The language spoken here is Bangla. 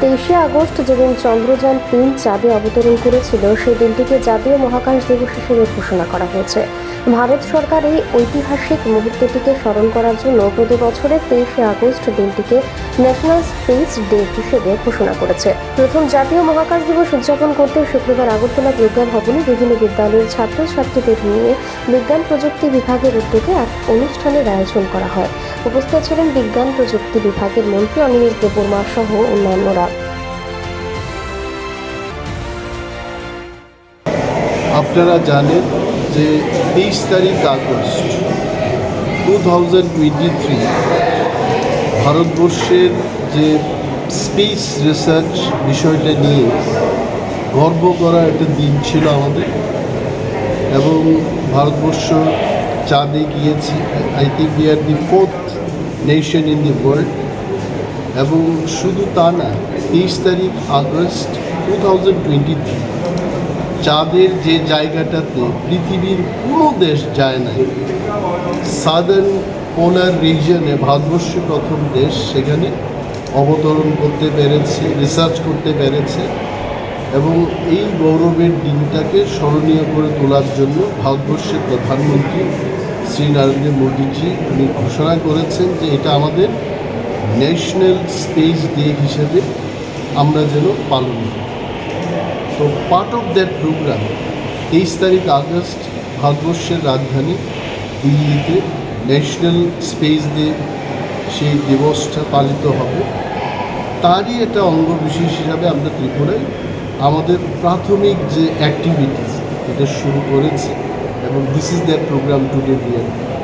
তেইশে আগস্ট যেদিন চন্দ্রযান তিন চাঁদে অবতরণ করেছিল, সেই দিনটিকে জাতীয় মহাকাশ দিবস হিসেবে ঘোষণা করা হয়েছে। ভারত সরকার এই ঐতিহাসিক মুহূর্তটিকে স্মরণ করার জন্য প্রতি বছরের তেইশে আগস্ট দিনটিকে ন্যাশনাল স্পেস ডে হিসেবে ঘোষণা করেছে। প্রথম জাতীয় মহাকাশ দিবস উদযাপন করতে শুক্রবার আগরতলা বিজ্ঞান ভবনে বিভিন্ন বিদ্যালয়ের ছাত্রছাত্রীদের নিয়ে বিজ্ঞান প্রযুক্তি বিভাগের উদ্যোগে এক অনুষ্ঠানের আয়োজন করা হয়। উপস্থিত ছিলেন বিজ্ঞান প্রযুক্তি বিভাগের মন্ত্রী অনিমেষ দেববর্মা সহ অন্যান্যরা। আপনারা জানেন যে তেইশ তারিখ August two thousand twenty three ভারতবর্ষের যে স্পেস রিসার্চ বিষয়টা নিয়ে গর্ব করা একটা দিন ছিল আমাদের এবং ভারতবর্ষ চাঁদে গিয়েছি। I think we are the fourth nation in the world এবং শুধু তা না, তেইশ তারিখ August two thousand twenty three চাঁদের যে জায়গাটাতে পৃথিবীর কোনো দেশ যায় নাই সাদার্ন পোলার রিজনে ভারতবর্ষ প্রথম দেশ, সেখানে অবতরণ করতে পেরেছে রিসার্চ করতে পেরেছে এবং এই গৌরবের দিনটাকে স্মরণীয় করে তোলার জন্য ভারতবর্ষের প্রধানমন্ত্রী শ্রী নরেন্দ্র মোদীজি উনি ঘোষণা করেছেন যে এটা আমাদের ন্যাশনাল স্পেস ডে হিসেবে আমরা যেন পালন করি। তো পার্ট অফ দ্যাট প্রোগ্রাম তেইশ তারিখ আগস্ট, ভারতবর্ষের রাজধানী দিল্লিতে ন্যাশনাল স্পেস ডে সেই দিবসটা পালিত হবে। তারই একটা অঙ্গ বিশেষ হিসাবে আমরা ত্রিপুরায় আমাদের প্রাথমিক যে অ্যাক্টিভিটিস এটা শুরু করেছি। এবং this is that programme today beer